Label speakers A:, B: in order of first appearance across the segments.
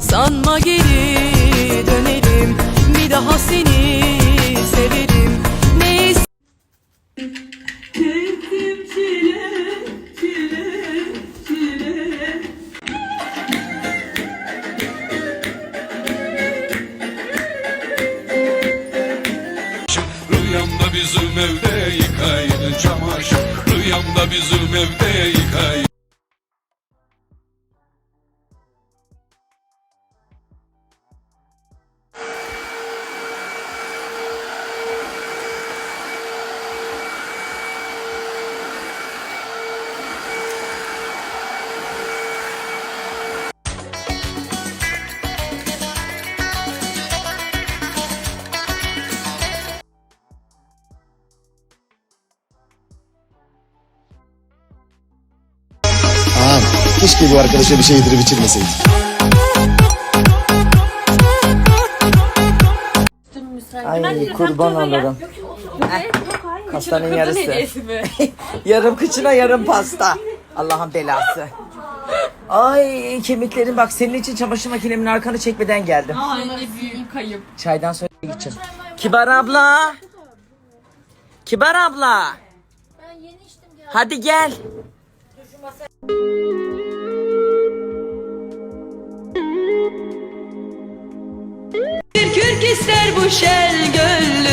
A: Sanma geri dönerim. Bir daha seni severim. Ne Çektim çile, çile, çile.
B: Rüyamda bizim evde yıkaydı çamaşır. Rüyamda bizim evde yıkaydı
C: keşke bu arkadaşa bir şey yedirip içirmeseydik.
D: Ay kurban olurum. Kastanın yarısı. yarım kıçına yarım pasta. Allah'ın belası. Ay kemiklerim bak senin için çamaşır makinemin arkanı çekmeden geldim.
E: Ay ne büyük kayıp.
D: Çaydan sonra gideceğim. Kibar abla. Kibar abla. Hadi gel.
A: İster bu şel gönlüm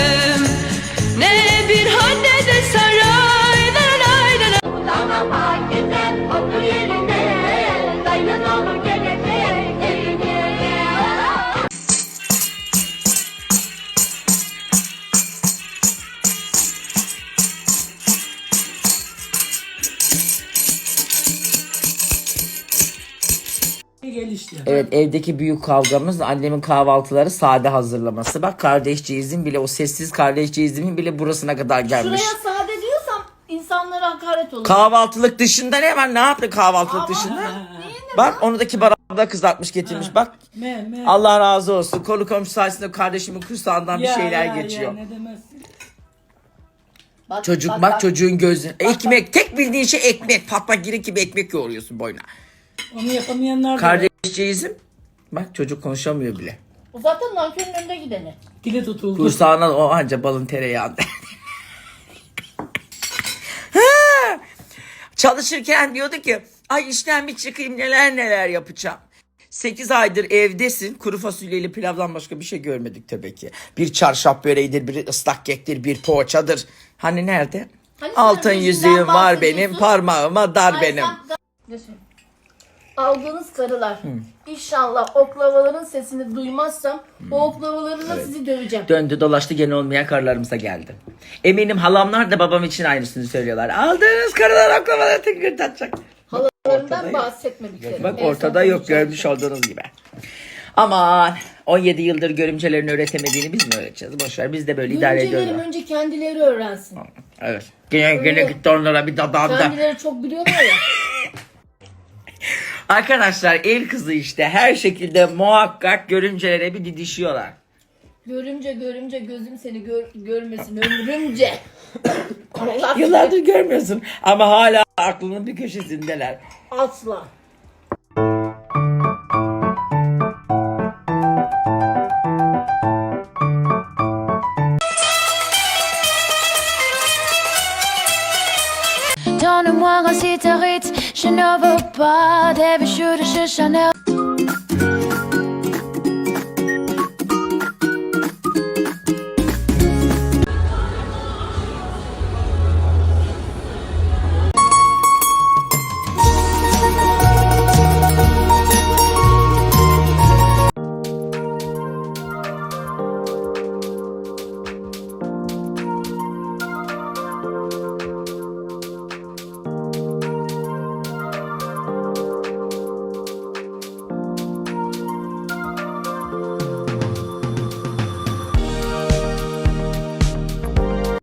D: Evet evdeki büyük kavgamız annemin kahvaltıları sade hazırlaması. Bak kardeşciğizin bile o sessiz kardeşciğizimin bile burasına kadar gelmiş.
E: Şuraya sade diyorsam insanlara hakaret olur.
D: Kahvaltılık dışında ne var? Ne yaptı kahvaltılık dışında? Bak onu da kibar abla kızartmış getirmiş. Bak Allah razı olsun. Konu komşu sayesinde kardeşimin kursağından bir şeyler geçiyor.
E: Bak,
D: Çocuk bak, çocuğun gözü. Ekmek tek bildiğin şey ekmek. Patlat girik gibi ekmek yoğuruyorsun boyuna.
F: Onu yapamayanlar da var.
D: Bak çocuk konuşamıyor bile.
E: O zaten nankörün önünde gideni.
F: Dili tutuldu.
D: Kursağına o anca balın tereyağında. Ha! Çalışırken diyordu ki ay işten bir çıkayım neler neler yapacağım. 8 aydır evdesin. Kuru fasulyeli pilavdan başka bir şey görmedik tabii ki. Bir çarşaf böreğidir, bir ıslak kektir, bir poğaçadır. Hani nerede?
E: Hani sen
D: Altın yüzüğüm var benim,
E: bahsediyorsun.
D: parmağıma dar
E: Ay,
D: benim.
E: sen- Ne? Aldığınız karılar inşallah oklavaların sesini duymazsam o oklavalarla sizi döveceğim.
D: Döndü dolaştı gene olmayan karılarımıza geldi. Eminim halamlar da babam için aynısını söylüyorlar. Aldığınız karılar oklavaları tıngırdatacak.
E: Halalarından bahsetmedikleri.
D: Bak
E: En
D: ortada
E: son
D: yok
E: konuşacağım.
D: görmüş olduğunuz gibi. Aman 17 yıldır görümcelerin öğretemediğini biz mi öğreteceğiz? Boşver biz de böyle idare
E: Görümcelerim
D: ediyoruz.
E: önce kendileri öğrensin.
D: Evet. Gene, gene gitti onlara bir dadandı.
E: Kendileri çok biliyorlar ya.
D: Arkadaşlar el kızı işte her şekilde muhakkak görümcelere bir didişiyorlar.
E: Görümce görümce gözüm seni gör, görmesin ömrümce.
D: Yıllardır görmüyorsun ama hala aklının bir köşesindeler.
E: asla.
G: Donne-moi un cigarette, je ne veux pas des bijoux de chez Chanel.